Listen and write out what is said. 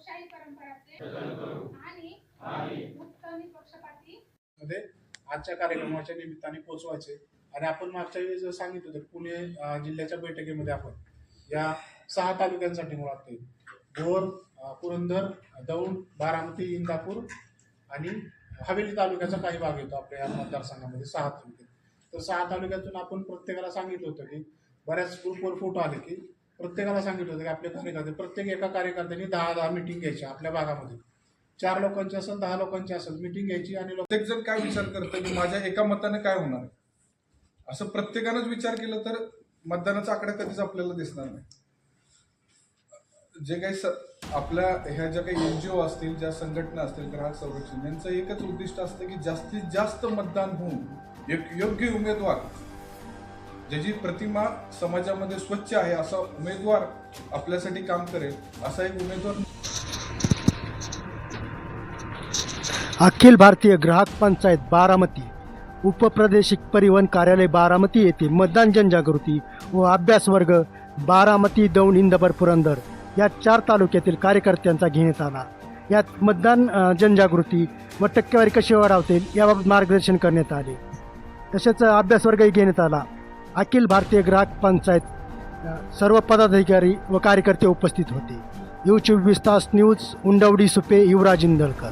लोकशाही परंपराचे आणि मुक्त निपक्षपाती मध्ये आजच्या कार्यक्रमाच्या निमित्ताने पोहोचवायचे. आणि आपण मागच्या वेळी जर सांगितलं तर पुणे जिल्ह्याच्या बैठकीमध्ये आपण या सहा तालुक्यांसाठी मुळात भोर पुरंदर दौंड बारामती इंदापूर आणि हवेली तालुक्याचा काही भाग येतो आपल्या या मतदारसंघामध्ये सहा तालुक्यात तर सहा तालुक्यातून आपण प्रत्येकाला सांगितलं होतं की बऱ्याच ग्रुपवर फोटो आले की प्रत्येकाला सांगितलं होतं की आपले कार्यकर्ते प्रत्येक एका कार्यकर्त्यांनी दहा दहा मिटिंग घ्यायची आपल्या भागामध्ये. चार लोकांची असेल दहा लोकांची असेल मिटिंग घ्यायची आणि प्रत्येकजण प्रत्येक जण काय विचार करतं की माझ्या एका मताने काय होणार? असं प्रत्येकानंच विचार केला तर मतदानाचा आकडा कधीच आपल्याला दिसणार नाही. जे काही स- आपल्या ह्या ज्या काही एनजीओ असतील ज्या संघटना असतील ग्राहक संरक्षण यांचं एकच उद्दिष्ट असतं की जास्तीत जास्त मतदान होऊन एक योग्य उमेदवार ज्याची प्रतिमा समाजामध्ये स्वच्छ आहे असा उमेदवार आपल्यासाठी काम करेल असा एक उमेदवार अखिल भारतीय ग्राहक पंचायत बारामती उपप्रादेशिक परिवहन कार्यालय बारामती येथे मतदान जनजागृती व अभ्यास वर्ग बारामती दौंड इंदबर पुरंदर या चार तालुक्यातील कार्यकर्त्यांचा घेण्यात आला. यात मतदान जनजागृती व टक्केवारी कशी वाढवता येईल याबाबत मार्गदर्शन करण्यात आले. तसेच अभ्यास वर्गही घेण्यात आला. अखिल भारतीय ग्राहक पंचायत सर्व पदाधिकारी व कार्यकर्ते उपस्थित होते. यूट्यूब विस्तास न्यूज उंडवडी सुपे युवराज इंदळकर